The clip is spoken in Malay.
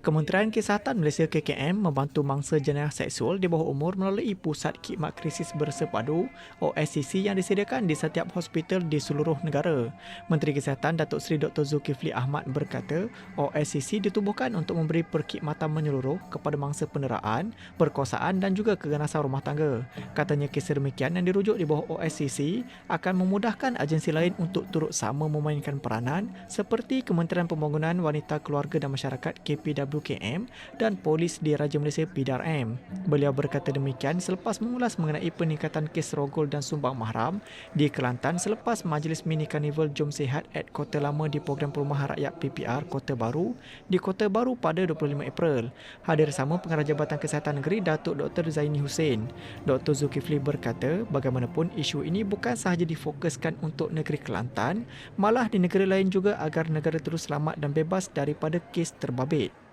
Kementerian Kesihatan Malaysia KKM membantu mangsa jenayah seksual di bawah umur melalui Pusat Khidmat Krisis Bersepadu OSCC yang disediakan di setiap hospital di seluruh negara. Menteri Kesihatan Datuk Seri Dr. Zulkifli Ahmad berkata OSCC ditubuhkan untuk memberi perkhidmatan menyeluruh kepada mangsa peneraan, perkosaan dan juga keganasan rumah tangga. Katanya kisah demikian yang dirujuk di bawah OSCC akan memudahkan agensi lain untuk turut sama memainkan peranan seperti Kementerian Pembangunan Wanita Keluarga dan Masyarakat KPW WKM dan Polis di Raja Malaysia PDRM. Beliau berkata demikian selepas mengulas mengenai peningkatan kes rogol dan sumbang mahram di Kelantan selepas Majlis Mini Karnival Jom Sehat at Kota Lama di Program Perumahan Rakyat PPR Kota Baru di Kota Baru pada 25 April. Hadir sama Pengarah Jabatan Kesihatan Negeri Datuk Dr. Zaini Hussein. Dr. Zulkifli berkata bagaimanapun isu ini bukan sahaja difokuskan untuk negeri Kelantan, malah di negara lain juga agar negara terus selamat dan bebas daripada kes terbabit.